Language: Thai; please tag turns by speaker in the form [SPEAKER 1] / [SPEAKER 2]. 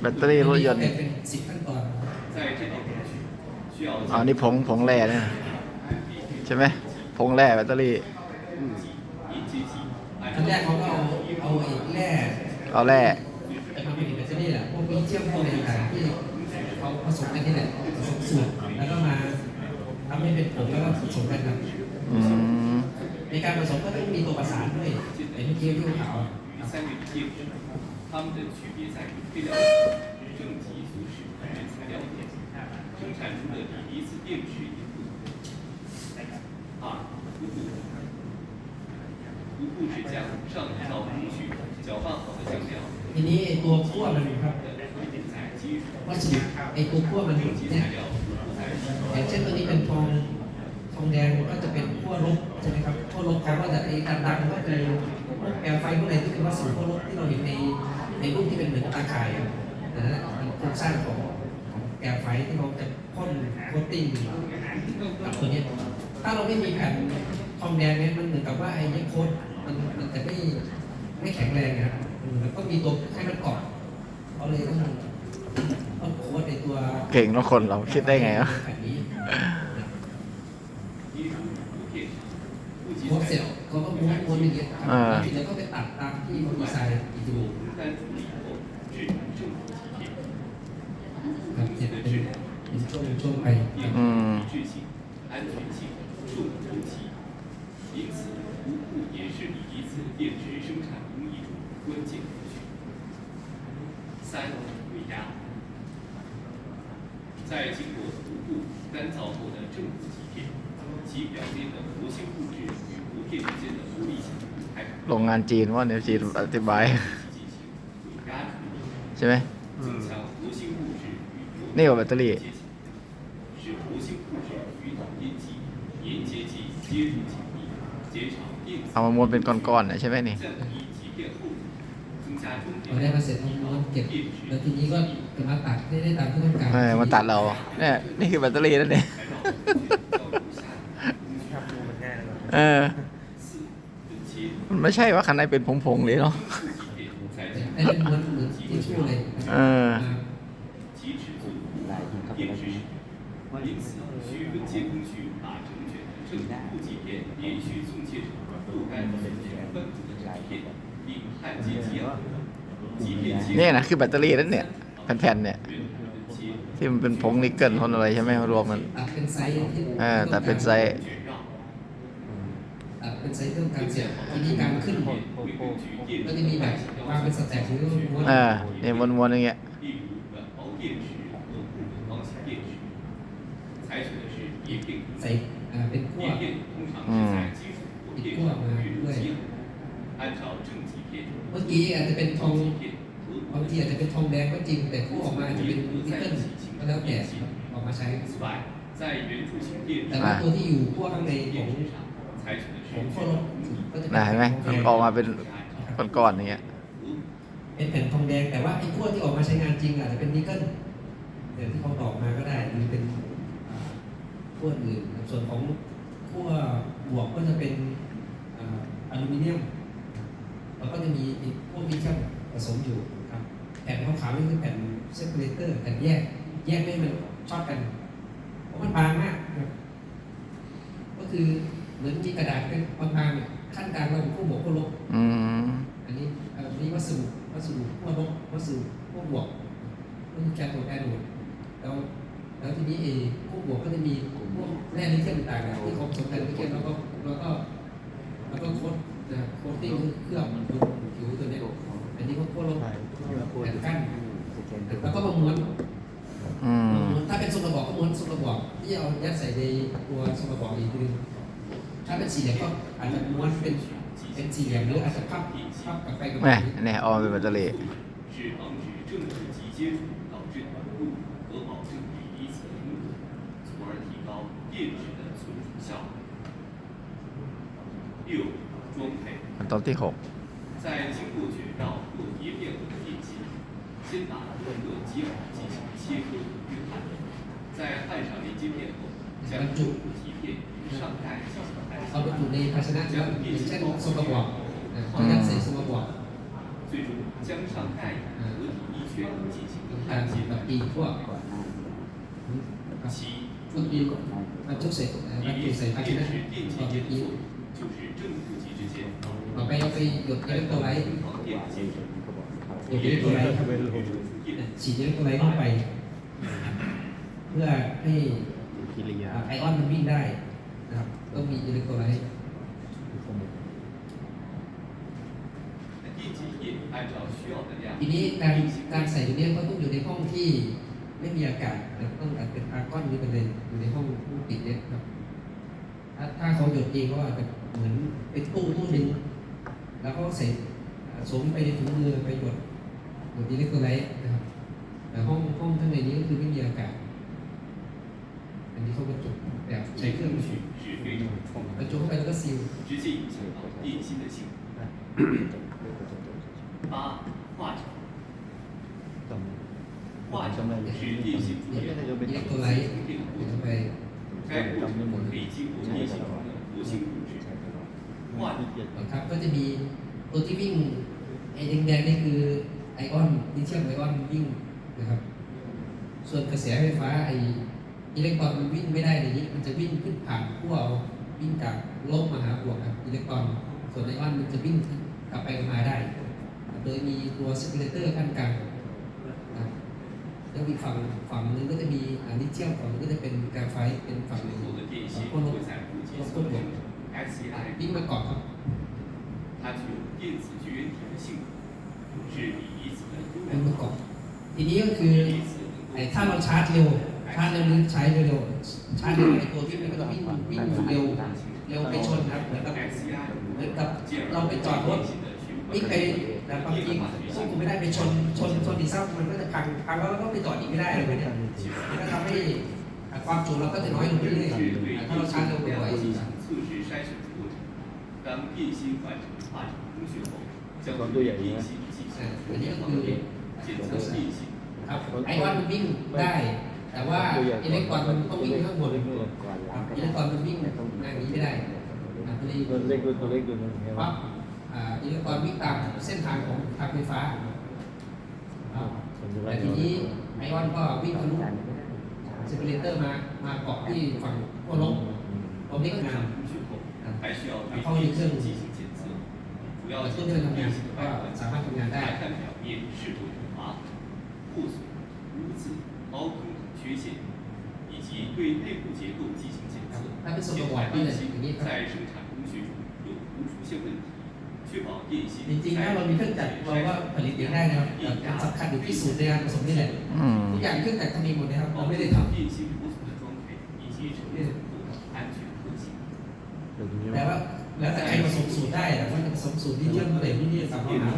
[SPEAKER 1] แบตเตอรี่รถยนต์
[SPEAKER 2] อันอน
[SPEAKER 1] อ๋อนี่ผงผงแร่เนี่ยใช่ไหมผงแร่แบตเตอรี่
[SPEAKER 2] ขั้นแรกเขาก็เอาเอาไอ้แร่
[SPEAKER 1] เอาแร่
[SPEAKER 2] แต่มันเป็นแบตเตอรี่แหละพวกนี้เชื่อมพวกอะไรต่างที่เขาผสมกันนี่แหละผสมสูตรแล้วก็มาทำให้เป็นผงแล้วก็ผสมกันครับในการผสมก็ต้องมีตัวประสานด้วยไอ้ที่เคี่ยวที่เขาว
[SPEAKER 3] 它们的区别在于废料正极素是原材料电，生产出的锂离子电池也不同。二，无布，无布是将上一道工序搅拌好的酱料
[SPEAKER 2] ทีนี้ไอ้ตัวขั้วมันครับ
[SPEAKER 3] 在基础
[SPEAKER 2] วัสดุไอ้ตัวขั้วมัน
[SPEAKER 3] 正极
[SPEAKER 2] เนี่ย
[SPEAKER 3] 材料不在
[SPEAKER 2] อย่างเช่นตัวนี้เป็นทอง ทองแดงก็จะเป็นขั้วลบใช่ไหมครับขั้วลบเขาก็จะไอ้ดำๆก็คือพวกแอร์ไฟพวกอะไรที่เป็นวัสดุขั้วลบที่เราเห็นในในรูปที่เป็นเหมือนตาข่ายอะนะฮะเป็นโครงสร้างของของแอร์ไฟที่เราจะพ่นโคตติ้งกับตัวเนี้ยถ้าเราไม่มีแผ่นทองแดงเนี่ยมันเหมือนกับว่าไอ้เนี่ยโค้ดมันมันจะไม่ไม่แข็งแรงนะครับอืมแล้วก็มีตัวให้มันเกาะเขาเลยต้องต้องโค้ดในตัว
[SPEAKER 1] เก่งทุกคนเราคิดได้ไงวะ
[SPEAKER 2] แบบนี้
[SPEAKER 3] 基础图片上，不及
[SPEAKER 2] ม้วน
[SPEAKER 3] 材
[SPEAKER 2] เสร็จ
[SPEAKER 3] 料
[SPEAKER 2] เขาก็ม้วนม้วนอย่างเงี้ยครับ
[SPEAKER 1] อ่า
[SPEAKER 2] แล้วทีนี้ก็ไปตัดตามที่เขาดีไซน์อีกที
[SPEAKER 3] 单处理后制成正负极片，
[SPEAKER 2] ครับเสร็จเป็นเป็นช่วงช่วงไป
[SPEAKER 3] 电
[SPEAKER 1] อืม
[SPEAKER 3] 理智性、安全性、寿命周期。因此，无布也是锂离子电池生产工艺中关键工序。三、微压，在经过涂布干燥后的正负极片， 其表面的活性物质与薄片之间的浮力强度还可
[SPEAKER 1] โรงงานจีนว่าเนี่ยจีนอธิบาย
[SPEAKER 3] 进行微压处理。
[SPEAKER 1] ใช่ไหม
[SPEAKER 3] 增强活性物质与薄
[SPEAKER 1] นี่ว่าแบตเตอรี่
[SPEAKER 3] 接近，使活性物质与导电极、粘接剂接触紧密，减少电子
[SPEAKER 1] เอามาม้วนเป็นก้อนๆน่ะใช่ไหมนี่
[SPEAKER 3] 降低极片厚度，增加中
[SPEAKER 2] พอได้
[SPEAKER 3] 电
[SPEAKER 2] มาเสร็จเขาม้วนเก็บ แล้วทีนี้ก็จะมาตัดให้ได้ตามที่ต้องการ
[SPEAKER 1] เออมาตัดเรา เนี่ย นี่คือแบตเตอรี่นั่นเอง
[SPEAKER 3] 材料较如
[SPEAKER 1] เออ
[SPEAKER 3] 四分切
[SPEAKER 1] มันไม่ใช่ว่าข้างในเป็นผงๆเลยเนาะ
[SPEAKER 3] 极片再
[SPEAKER 2] ไอ้เป็นม้วนเหมือนที่ชู่เลย
[SPEAKER 1] เออ
[SPEAKER 3] 极尺寸电池时，因此需分切工序把成卷的正负极片连续送切成不干不全分布的正片，并焊接接合。极片切
[SPEAKER 1] เนี่ยนะคือแบตเตอรี่นั่นเนี่ยแผ่นๆเนี่ย
[SPEAKER 3] 原本分切
[SPEAKER 1] ที่มันเป็นผงนิกเกิลผงอะไรใช่ไหมรวมมัน
[SPEAKER 2] ตัดเป็นไซส์ที่
[SPEAKER 1] เออตัดเป็นไซส์
[SPEAKER 3] 卷绕，
[SPEAKER 2] ตัด เป็นไซเคิลการเสียบมันมีการขึ้นก็จะมีแบบวางเป็นสแต็กที่วน
[SPEAKER 1] เออเนี่ยวนๆอย่างเงี้ย
[SPEAKER 2] ใส่เป็นขั้ว
[SPEAKER 3] อืมอีกขั้วมาด้วย
[SPEAKER 2] เมื่อกี้อาจจะเป็นทองบางทีอาจจะเป็นทองแดงก็จริง แต่คู่ออกมาอาจจะเป็นนิกลก็แล้วแต่ออกมใช้แต่ว่ตัวที่อยู่ขั้ข้างใน
[SPEAKER 1] นะเห็นไหมมันออกมาเป็นก้อนๆอย่างเงี้ย
[SPEAKER 2] เป็นแผ่นทองแดงแต่ว่าไอ้ขั้วที่ออกมาใช้งานจริงอาจจะเป็นนิกเกิลเดี๋ยวที่เขาบอกมาก็ได้หรือเป็นขั้วอื่นส่วนของขั้วบวกก็จะเป็นอลูมิเนียมแล้วก็จะมีพวกลิเทียมผสมอยู่ครับแผ่นขาวๆนี่คือแผ่นเซอร์เลเตอร์แผ่นแยกแยกไม่มันชอบกันเพราะมันบางมากก็คือ เหมือนมีกระดาษเป็นบางๆเนี่ยขั้นกลางเราขั้วบวกขั้วลบ
[SPEAKER 1] อืม
[SPEAKER 2] อันนี้อันนี้วัสดุวัสดุพวกลบวัสดุพวกบวกก็คือแคโทดแอนโดดแล้วแล้วทีนี้เอพวกบวกก็จะมีพวกแร่ลิเธียมต่างๆที่เขาผสมกันลิเธียมแล้วก็แล้วก็แล้วก็โคตนะครับโคตติ้งคือเคลือบบนผิวตัวเนี้ยอันนี้ก็พวกลบแผ่นกั้นแล้วก็มาม้วน
[SPEAKER 1] อืม
[SPEAKER 2] ถ้าเป็นทรงกระบอกก็ม้วนทรงกระบอกที่เอายัดใส่ในตัวทรงกระบอกอีกทีนึง ถ้าเป็นสี่เหลี่ยมก็อาจจะม้วนเป็นเป็นสี่เหลี่ยมหรืออาจจะพับพับกลับไปกลับ
[SPEAKER 1] แม่
[SPEAKER 2] มา
[SPEAKER 1] เนี่ยออกมาเป็นแบตเตอรี่
[SPEAKER 3] 是防止正负极接触导致短路和保证锂离子的充足，从而提高电池的存储效率。六、装配。
[SPEAKER 1] ขั้นตอนที่หก
[SPEAKER 3] 在经过卷绕或叠片后的电芯，先拿各个接口进行切割和约焊，在焊上连接片后， 将正负极片与上盖进行安
[SPEAKER 2] เอาไป
[SPEAKER 3] 装。
[SPEAKER 2] อยู่ในภาชนะแล้วอย่างเช่นทรงกระบอกนะเขายัดใส่ทรงกระบอก
[SPEAKER 3] 最终将上盖板合体一圈进行
[SPEAKER 2] การ
[SPEAKER 3] 焊
[SPEAKER 2] ฉีด
[SPEAKER 3] 接
[SPEAKER 2] แบบปีนพวก
[SPEAKER 3] 其
[SPEAKER 2] ก็ปีนบรรจุใส่บรรจุใส่ภาช
[SPEAKER 3] 电
[SPEAKER 2] นะ
[SPEAKER 3] 是电
[SPEAKER 2] ต่อ
[SPEAKER 3] 气
[SPEAKER 2] ไป
[SPEAKER 3] 间的
[SPEAKER 2] ปี
[SPEAKER 3] 作用就是正负极之间
[SPEAKER 2] ต่อไปเอาไปหยดอิเล็กโทรไลท์
[SPEAKER 3] 防电的接触，
[SPEAKER 2] หยดอิเล็กโทรไลท์ครับ
[SPEAKER 3] 电
[SPEAKER 2] ฉีดอิเล็กโทรไลท์เข้าไป เพื่อให้
[SPEAKER 1] กิริยา
[SPEAKER 2] ไอออนมันวิ่งได้นะครับต้องมีอิเล็กโทรไล
[SPEAKER 3] ต์
[SPEAKER 2] ทีนี้การการใส่ตัเนี้ก็ต้องอยู่ในห้องที่ไม่มีอากาศนะต้องอาจเป็นอาก้อนนี่เป็นเลยอยู่ในห้องผู้ปิดเนี่ยครับ ถ้าเขาหยดเองก็อาจจะเหมือนเป็นตู้ตู้หนึ่งแล้วก็ใส่สวมไปในถุงมือไปหยดหยดอิเล็กโทรไลต์นะครับแต่ห้องห้องข้างในนี้ก็คือไม่มีอากาศ อันนี้เขาบรรจุแบบใช้เครื่อง
[SPEAKER 3] 工序是非常聪
[SPEAKER 2] บรรจุเข้าไปแล้วก็ซีล
[SPEAKER 3] 直接影响到电芯的性能。八化成化成是电芯组
[SPEAKER 2] อิ
[SPEAKER 3] 件
[SPEAKER 2] เล็กโทรไลท์
[SPEAKER 3] 形成电的过
[SPEAKER 2] เข้า
[SPEAKER 3] 程，
[SPEAKER 2] ไป
[SPEAKER 3] 该过程可以经过电系统的活性控制。化
[SPEAKER 2] ครับก็จะมีตัวที่วิ่งไอ้แดงๆนี่คือไอออนลิเธียมไอออนวิ่งนะครับ ส่วนกระแสไฟฟ้าไอ อิเล็กตรอนมันวิ่งไม่ได้เลยนี้มันจะวิ่งขึ้นผ่านขั้ววิ่งจากลบมาหาบวกครับอิเล็กตรอน ส่วนไอออนมันจะวิ่งกลับไปกลับมาได้ โดยมีตัวสเปเลเตอร์ขั้นกลางแล้วมีฝั่งฝั่งนึงก็จะมีอันนี้เชี่ยวฝั่งนึงก็จะเป็นกาไฟเป็นฝั่งนึงคนลบคนบวกวิ่งมาเกาะครับวิ่งมาเกาะทีนี้ก็คือไอ้ถ้าเราชาร์จเร็ว ชาเร็วหรือใช้เร็วชาร์จเร็วไอตัวที่มันก็ต้องวิ่งวิ่งเร็วเร็วไปชนครับเหมือนกับเหมือนกับเราไปจอดรถวิ่ไปแต่บางทีควบคุมไม่ได้ไปชนชนชนอีกซ้มันก็จะพังพังแล้วก็ไปจอดอีกไม่ได้เลยเนี่ยมันก็ทำให้ความจุเราก็จะน้อยลงเรื่อยๆถ้าเราชาเร็วบ่อย
[SPEAKER 3] ความตัวใหญ่
[SPEAKER 2] นี้อันนี้ก็คือครับไอวอนวิ่งได้ แต่ว่าอิเล็กตรอนมันต้องวิ่งข้างบนอิเล็กตรอนมันวิ่งหน้านี้ไม่ได้ตัวนี้
[SPEAKER 4] ตัวเล็กตัวเล็กตัวนึง
[SPEAKER 2] ปั๊บอิเล็กตรอนวิ่งตามเส้นทางของทางไฟฟ้าแต่ทีนี้ไอออนก็วิ่งทะลุเซปเลเตอร์มามาเกาะที่ฝั่งขั้วลบตรงนี้ก็ทำงาม
[SPEAKER 3] เข้าใน
[SPEAKER 2] เครื่
[SPEAKER 3] อ
[SPEAKER 2] งเค
[SPEAKER 3] รื่
[SPEAKER 2] องทำงานก็สามารถทำงานได้
[SPEAKER 3] 来看表面是否有划、破损、污渍、凹坑等缺陷，以及对内部结构进行检测，
[SPEAKER 2] 它不是
[SPEAKER 3] 检
[SPEAKER 2] 说我
[SPEAKER 3] 查电芯
[SPEAKER 2] 这个
[SPEAKER 3] 在生产工序中有无出现问题，确保电芯
[SPEAKER 2] จริงๆถ้าเรามีเครื่องจักรเราก็ผลิตเองได้นะครับแต่มันสำคัญอยู่ที่สูตรในการผสมนี่แหละ
[SPEAKER 1] อืม
[SPEAKER 2] ทุกอย่างเครื่องจักรทำเองหมดนะครับเรา
[SPEAKER 3] 保
[SPEAKER 2] ไม่
[SPEAKER 3] 证
[SPEAKER 2] ได้ทำ
[SPEAKER 3] 电芯破损的装配以及成分后的安全特性。
[SPEAKER 4] เดี๋ยวดูนี่
[SPEAKER 2] แต่ว่าแล้วแต่ใครผสมสูตรได้แต่ว่าจะผสมสูตรที่เยี่ยมเมื่อไหร่ที่นี่สามารถหา